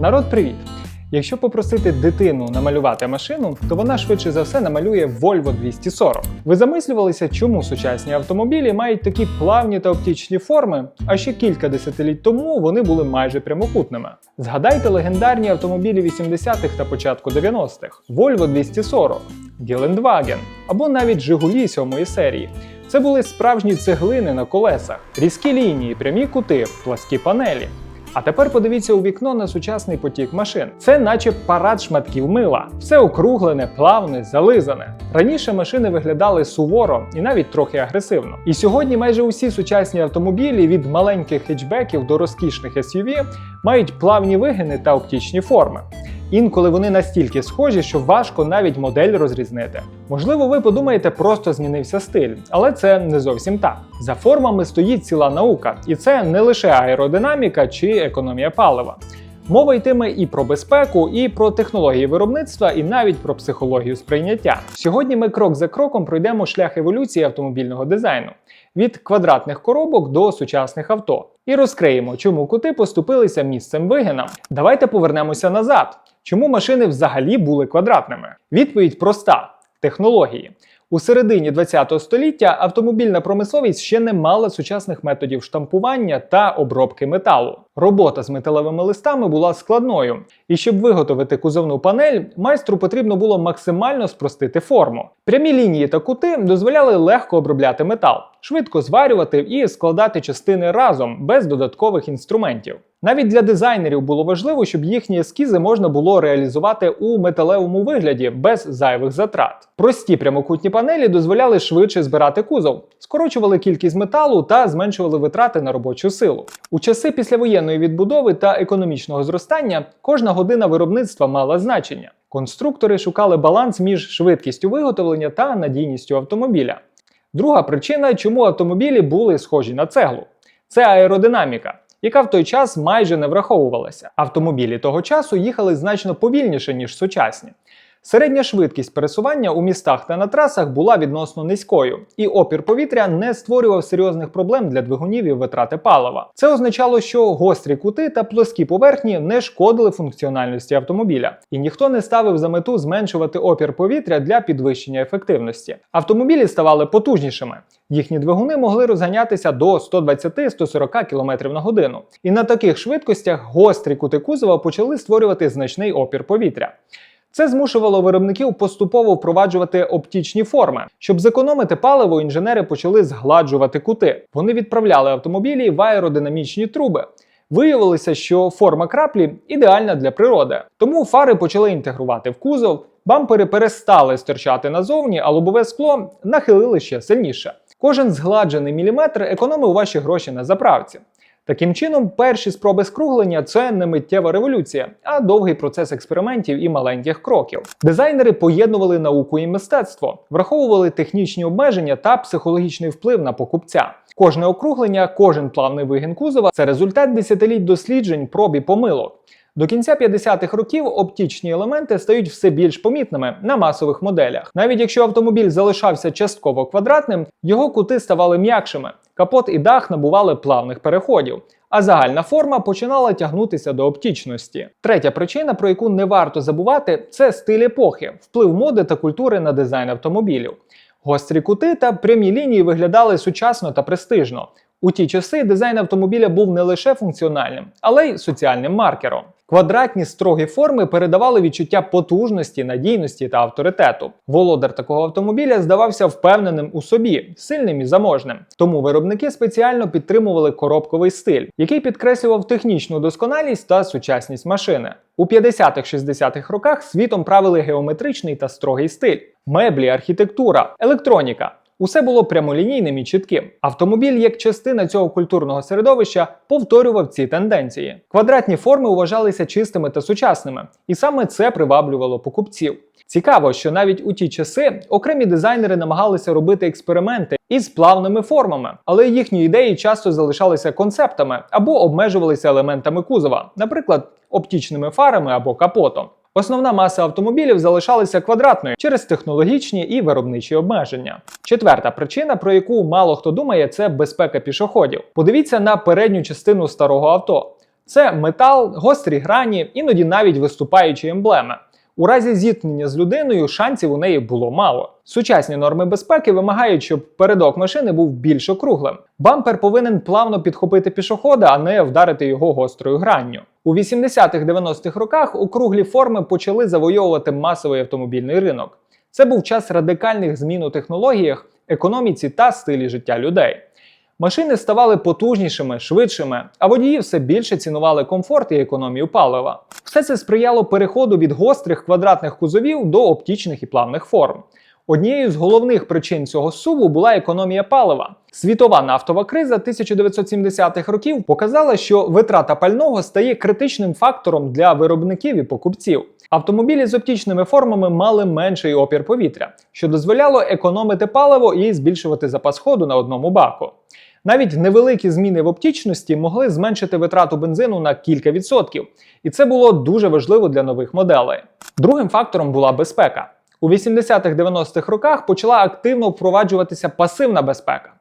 Народ, привіт! Якщо попросити дитину намалювати машину, то вона швидше за все намалює Volvo 240. Ви замислювалися, чому сучасні автомобілі мають такі плавні та оптічні форми, а ще кілька десятиліть тому вони були майже прямокутними. Згадайте легендарні автомобілі 80-х та початку 90-х Volvo 240, Гелендваген або навіть Жигулі 7 серії. Це були справжні цеглини на колесах, різкі лінії, прямі кути, пласкі панелі. А тепер подивіться у вікно на сучасний потік машин. Це наче парад шматків мила. Все округлене, плавне, зализане. Раніше машини виглядали суворо і навіть трохи агресивно. І сьогодні майже усі сучасні автомобілі від маленьких хетчбеків до розкішних SUV мають плавні вигини та оптичні форми. Інколи вони настільки схожі, що важко навіть модель розрізнити. Можливо, ви подумаєте, просто змінився стиль, але це не зовсім так. За формами стоїть ціла наука, і це не лише аеродинаміка чи економія палива. Мова йтиме і про безпеку, і про технології виробництва, і навіть про психологію сприйняття. Сьогодні ми крок за кроком пройдемо шлях еволюції автомобільного дизайну від квадратних коробок до сучасних авто. І розкриємо, чому кути поступилися місцем вигинам. Давайте повернемося назад. Чому машини взагалі були квадратними? Відповідь проста: технології. У середині ХХ століття автомобільна промисловість ще не мала сучасних методів штампування та обробки металу. Робота з металевими листами була складною, і щоб виготовити кузовну панель, майстру потрібно було максимально спростити форму. Прямі лінії та кути дозволяли легко обробляти метал, швидко зварювати і складати частини разом без додаткових інструментів. Навіть для дизайнерів було важливо, щоб їхні ескізи можна було реалізувати у металевому вигляді без зайвих затрат. Прості прямокутні панелі дозволяли швидше збирати кузов, скорочували кількість металу та зменшували витрати на робочу силу. У часи післявоєнної відбудови та економічного зростання кожна година виробництва мала значення. Конструктори шукали баланс між швидкістю виготовлення та надійністю автомобіля. Друга причина, чому автомобілі були схожі на цеглу, це аеродинаміка яка в той час майже не враховувалася. Автомобілі того часу їхали значно повільніше, ніж сучасні. Середня швидкість пересування у містах та на трасах була відносно низькою, і опір повітря не створював серйозних проблем для двигунів і витрати палива. Це означало, що гострі кути та плоскі поверхні не шкодили функціональності автомобіля, і ніхто не ставив за мету зменшувати опір повітря для підвищення ефективності. Автомобілі ставали потужнішими. Їхні двигуни могли розганятися до 120-140 км на годину. І на таких швидкостях гострі кути кузова почали створювати значний опір повітря. Це змушувало виробників поступово впроваджувати оптічні форми. Щоб зекономити паливо, інженери почали згладжувати кути. Вони відправляли автомобілі в аеродинамічні труби. Виявилося, що форма краплі ідеальна для природи, тому фари почали інтегрувати в кузов, бампери перестали стирчати назовні, а лобове скло нахилили ще сильніше. Кожен згладжений міліметр економив ваші гроші на заправці. Таким чином, перші спроби скруглення це не миттєва революція, а довгий процес експериментів і маленьких кроків. Дизайнери поєднували науку і мистецтво, враховували технічні обмеження та психологічний вплив на покупця. Кожне округлення, кожен плавний вигін кузова це результат десятиліть досліджень, проб і помилок. До кінця 50-х років оптічні елементи стають все більш помітними на масових моделях. Навіть якщо автомобіль залишався частково квадратним, його кути ставали м'якшими, капот і дах набували плавних переходів. А загальна форма починала тягнутися до оптічності. Третя причина, про яку не варто забувати, це стиль епохи, вплив моди та культури на дизайн автомобілів. Гострі кути та прямі лінії виглядали сучасно та престижно. У ті часи дизайн автомобіля був не лише функціональним, але й соціальним маркером. Квадратні строгі форми передавали відчуття потужності, надійності та авторитету. Володар такого автомобіля здавався впевненим у собі, сильним і заможним. Тому виробники спеціально підтримували коробковий стиль, який підкреслював технічну досконалість та сучасність машини. У 50-60-х роках світом правили геометричний та строгий стиль, меблі, архітектура, електроніка. Усе було прямолінійним і чітким. Автомобіль, як частина цього культурного середовища, повторював ці тенденції. Квадратні форми вважалися чистими та сучасними, і саме це приваблювало покупців. Цікаво, що навіть у ті часи окремі дизайнери намагалися робити експерименти із плавними формами, але їхні ідеї часто залишалися концептами або обмежувалися елементами кузова, наприклад, оптічними фарами або капотом. Основна маса автомобілів залишалася квадратною через технологічні і виробничі обмеження. Четверта причина, про яку мало хто думає, це безпека пішоходів. Подивіться на передню частину старого авто. Це метал, гострі грані, іноді навіть виступаючі емблеми. У разі зіткнення з людиною шансів у неї було мало. Сучасні норми безпеки вимагають, щоб передок машини був більш округлим. Бампер повинен плавно підхопити пішохода, а не вдарити його гострою гранню. У 80-х-90-х роках округлі форми почали завойовувати масовий автомобільний ринок. Це був час радикальних змін у технологіях, економіці та стилі життя людей. Машини ставали потужнішими, швидшими, а водії все більше цінували комфорт і економію палива. Все це сприяло переходу від гострих квадратних кузовів до оптічних і плавних форм. Однією з головних причин цього суву була економія палива. Світова нафтова криза 1970-х років показала, що витрата пального стає критичним фактором для виробників і покупців. Автомобілі з оптічними формами мали менший опір повітря, що дозволяло економити паливо і збільшувати запас ходу на одному баку. Навіть невеликі зміни в оптічності могли зменшити витрату бензину на кілька відсотків, і це було дуже важливо для нових моделей. Другим фактором була безпека. У 80-х-90-х роках почала активно впроваджуватися пасивна безпека.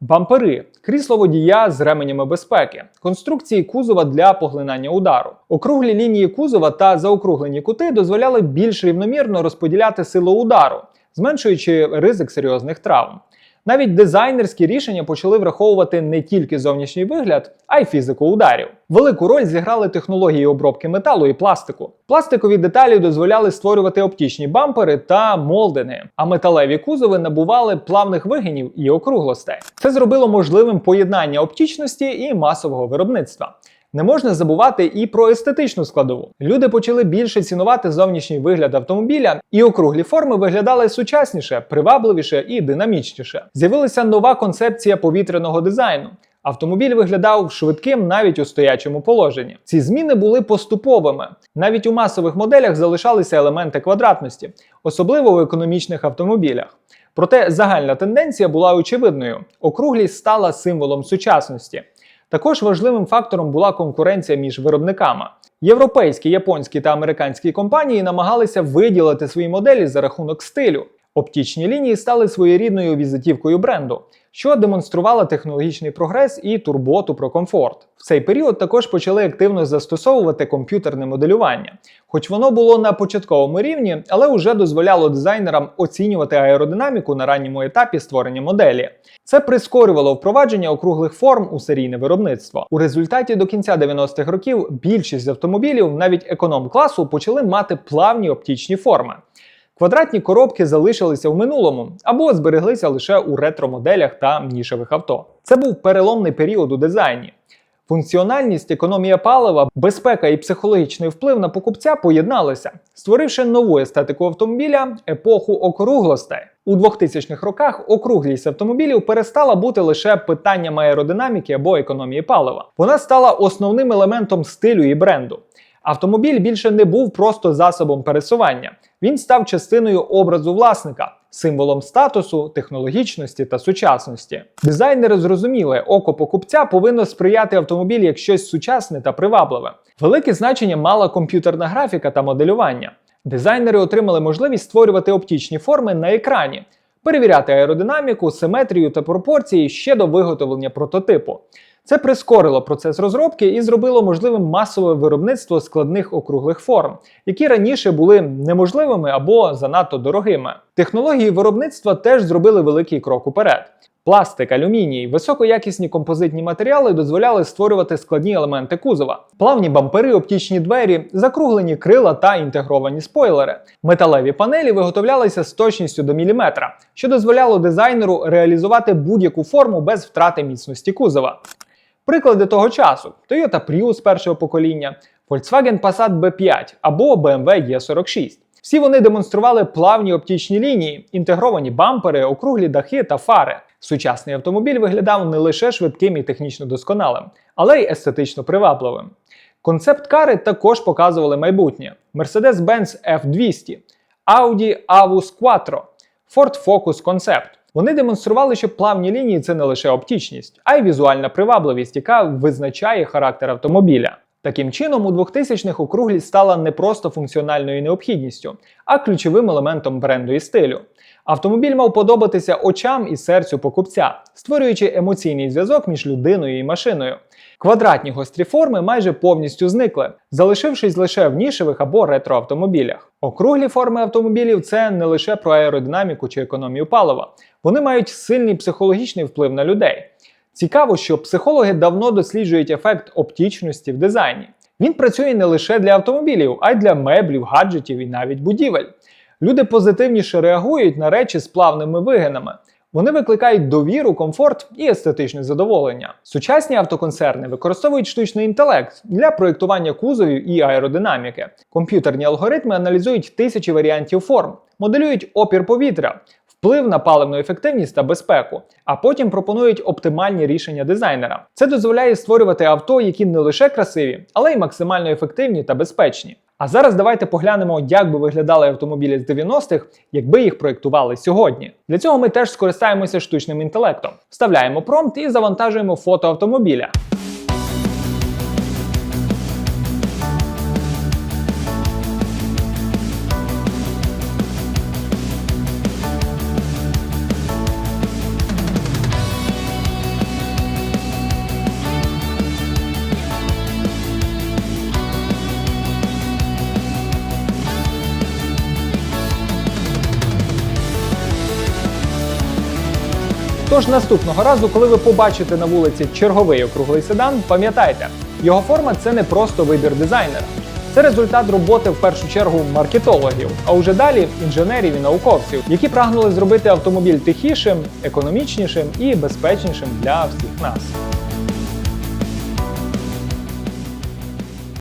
Бампери, крісло водія з ременями безпеки, конструкції кузова для поглинання удару. Округлі лінії кузова та заокруглені кути дозволяли більш рівномірно розподіляти силу удару, зменшуючи ризик серйозних травм. Навіть дизайнерські рішення почали враховувати не тільки зовнішній вигляд, а й фізику ударів. Велику роль зіграли технології обробки металу і пластику. Пластикові деталі дозволяли створювати оптічні бампери та молдинги, а металеві кузови набували плавних вигинів і округлостей. Це зробило можливим поєднання оптічності і масового виробництва. Не можна забувати і про естетичну складову. Люди почали більше цінувати зовнішній вигляд автомобіля, і округлі форми виглядали сучасніше, привабливіше і динамічніше. З'явилася нова концепція повітряного дизайну. Автомобіль виглядав швидким навіть у стоячому положенні. Ці зміни були поступовими. Навіть у масових моделях залишалися елементи квадратності, особливо в економічних автомобілях. Проте загальна тенденція була очевидною: округлість стала символом сучасності. Також важливим фактором була конкуренція між виробниками. Європейські, японські та американські компанії намагалися виділити свої моделі за рахунок стилю. Оптічні лінії стали своєрідною візитівкою бренду, що демонструвала технологічний прогрес і турботу про комфорт. В цей період також почали активно застосовувати комп'ютерне моделювання, хоч воно було на початковому рівні, але вже дозволяло дизайнерам оцінювати аеродинаміку на ранньому етапі створення моделі. Це прискорювало впровадження округлих форм у серійне виробництво. У результаті до кінця 90-х років більшість автомобілів, навіть економ-класу, почали мати плавні оптічні форми. Квадратні коробки залишилися в минулому або збереглися лише у ретро-моделях та нішевих авто. Це був переломний період у дизайні. Функціональність, економія палива, безпека і психологічний вплив на покупця поєдналися, створивши нову естетику автомобіля епоху округлостей. У 2000-х роках округлість автомобілів перестала бути лише питанням аеродинаміки або економії палива. Вона стала основним елементом стилю і бренду. Автомобіль більше не був просто засобом пересування. Він став частиною образу власника, символом статусу, технологічності та сучасності. Дизайнери зрозуміли, око покупця повинно сприяти автомобілі як щось сучасне та привабливе. Велике значення мала комп'ютерна графіка та моделювання. Дизайнери отримали можливість створювати оптичні форми на екрані, перевіряти аеродинаміку, симетрію та пропорції ще до виготовлення прототипу. Це прискорило процес розробки і зробило можливим масове виробництво складних округлих форм, які раніше були неможливими або занадто дорогими. Технології виробництва теж зробили великий крок уперед. Пластик, алюміній, високоякісні композитні матеріали дозволяли створювати складні елементи кузова, плавні бампери, оптічні двері, закруглені крила та інтегровані спойлери. Металеві панелі виготовлялися з точністю до міліметра, що дозволяло дизайнеру реалізувати будь-яку форму без втрати міцності кузова. Приклади того часу: Toyota Prius першого покоління, Volkswagen Passat B5 або BMW E46. Всі вони демонстрували плавні оптичні лінії, інтегровані бампери, округлі дахи та фари. Сучасний автомобіль виглядав не лише швидким і технічно досконалим, але й естетично привабливим. Концепт-кари також показували майбутнє: Mercedes-Benz F200, Audi Avus Quattro, Ford Focus Concept. Вони демонстрували, що плавні лінії це не лише оптічність, а й візуальна привабливість, яка визначає характер автомобіля. Таким чином, у 2000-х округлість стала не просто функціональною необхідністю, а ключовим елементом бренду і стилю. Автомобіль мав подобатися очам і серцю покупця, створюючи емоційний зв'язок між людиною і машиною. Квадратні гострі форми майже повністю зникли, залишившись лише в нішевих або ретроавтомобілях. Округлі форми автомобілів це не лише про аеродинаміку чи економію палива. Вони мають сильний психологічний вплив на людей. Цікаво, що психологи давно досліджують ефект оптічності в дизайні. Він працює не лише для автомобілів, а й для меблів, гаджетів і навіть будівель. Люди позитивніше реагують на речі з плавними вигинами. Вони викликають довіру, комфорт і естетичне задоволення. Сучасні автоконцерни використовують штучний інтелект для проєктування кузовів і аеродинаміки. Комп'ютерні алгоритми аналізують тисячі варіантів форм, моделюють опір повітря, вплив на паливну ефективність та безпеку, а потім пропонують оптимальні рішення дизайнера. Це дозволяє створювати авто, які не лише красиві, але й максимально ефективні та безпечні. А зараз давайте поглянемо, як би виглядали автомобілі з 90-х, якби їх проєктували сьогодні. Для цього ми теж скористаємося штучним інтелектом. Вставляємо промпт і завантажуємо фото автомобіля. Тож наступного разу, коли ви побачите на вулиці черговий округлий седан, пам'ятайте, його форма це не просто вибір дизайнера. Це результат роботи в першу чергу маркетологів, а уже далі інженерів і науковців, які прагнули зробити автомобіль тихішим, економічнішим і безпечнішим для всіх нас.